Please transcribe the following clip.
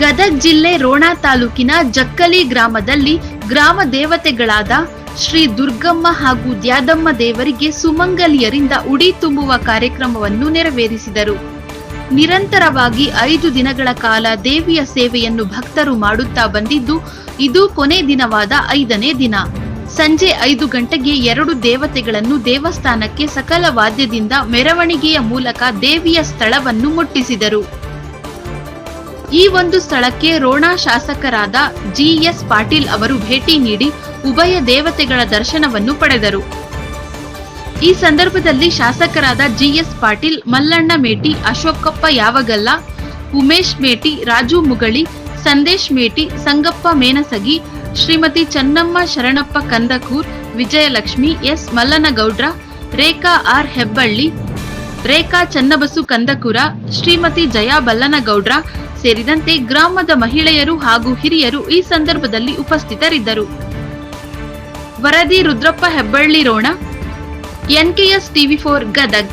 ಗದಗ್ ಜಿಲ್ಲೆ ರೋಣ ತಾಲೂಕಿನ ಜಕ್ಕಲಿ ಗ್ರಾಮದಲ್ಲಿ ಗ್ರಾಮ ದೇವತೆಗಳಾದ ಶ್ರೀ ದುರ್ಗಮ್ಮ ಹಾಗೂ ದ್ಯಾದಮ್ಮ ದೇವರಿಗೆ ಸುಮಂಗಲಿಯರಿಂದ ಉಡಿ ತುಂಬುವ ಕಾರ್ಯಕ್ರಮವನ್ನು ನೆರವೇರಿಸಿದರು. ನಿರಂತರವಾಗಿ ಐದು ದಿನಗಳ ಕಾಲ ದೇವಿಯ ಸೇವೆಯನ್ನು ಭಕ್ತರು ಮಾಡುತ್ತಾ ಬಂದಿದ್ದು, ಇದು ಕೊನೆ ದಿನವಾದ ಐದನೇ ದಿನ. ಸಂಜೆ ಐದು ಗಂಟೆಗೆ ಎರಡು ದೇವತೆಗಳನ್ನು ದೇವಸ್ಥಾನಕ್ಕೆ ಸಕಲ ವಾದ್ಯದಿಂದ ಮೆರವಣಿಗೆಯ ಮೂಲಕ ದೇವಿಯ ಸ್ಥಳವನ್ನು ಮುಟ್ಟಿಸಿದರು. ಈ ಒಂದು ಸ್ಥಳಕ್ಕೆ ರೋಣ ಶಾಸಕರಾದ ಜಿಎಸ್ ಪಾಟೀಲ್ ಅವರು ಭೇಟಿ ನೀಡಿ ಉಭಯ ದೇವತೆಗಳ ದರ್ಶನವನ್ನು ಪಡೆದರು. ಈ ಸಂದರ್ಭದಲ್ಲಿ ಶಾಸಕರಾದ G S Patil, Mallanna Meti, Ashokappa Yavagal, Umesh Meti, Raju Mugali, Sandesh Meti, Sangappa Menasagi, Shrimati Channamma Sharanappa Kandakur, Vijayalakshmi, S. Mallanagoudra, Rekha R. Hebballi, Rekha Channabasu Kandakura, Shrimati Jaya Ballanagoudra ಸೇರಿದಂತೆ ಗ್ರಾಮದ ಮಹಿಳೆಯರು ಹಾಗೂ ಹಿರಿಯರು ಈ ಸಂದರ್ಭದಲ್ಲಿ ಉಪಸ್ಥಿತರಿದ್ದರು. ವರದಿ Rudrappa Hebballi Ron, N K S TV four Gadag.